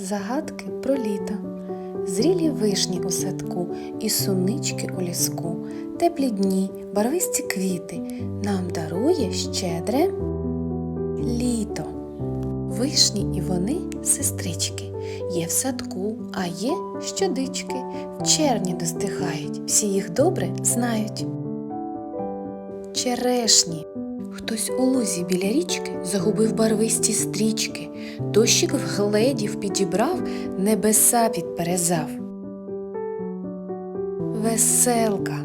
Загадки про літо. Зрілі вишні у садку і сунички у ліску, теплі дні, барвисті квіти нам дарує щедре літо. Вишні і вони сестрички, є в садку, а є щодички. В червні достигають, всі їх добре знають. Черешні. Хтось у лузі біля річки загубив барвисті стрічки, дощик вгледів підібрав, небеса підперезав. Веселка.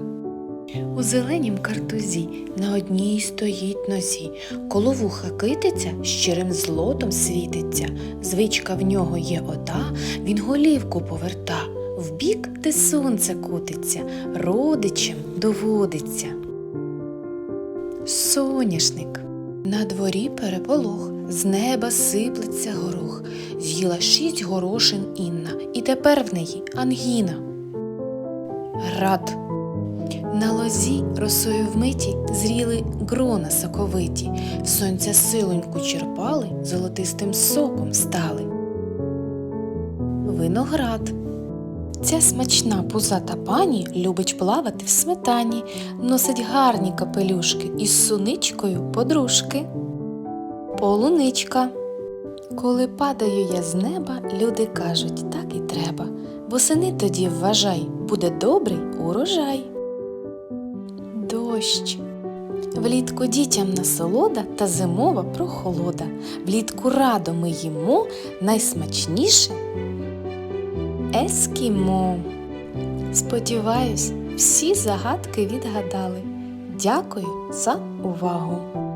У зеленім картузі на одній стоїть нозі, коло вуха китиця щирим злотом світиться. Звичка в нього є ота, він голівку поверта, вбік, де сонце кутиться, родичем доводиться. Соняшник. На дворі переполох, з неба сиплеться горох. З'їла шість горошин Інна, і тепер в неї ангіна. Град. На лозі росою вмиті зріли грона соковиті, в сонця силоньку черпали, золотистим соком стали. Виноград. Ця смачна пузата пані любить плавати в сметані, носить гарні капелюшки із суничкою подружки. Полуничка. Коли падаю я з неба, люди кажуть, так і треба. Восени тоді вважай, буде добрий урожай. Дощ. Влітку дітям насолода та зимова прохолода. Влітку радо ми їмо найсмачніше ескімо. Сподіваюсь, всі загадки відгадали. Дякую за увагу!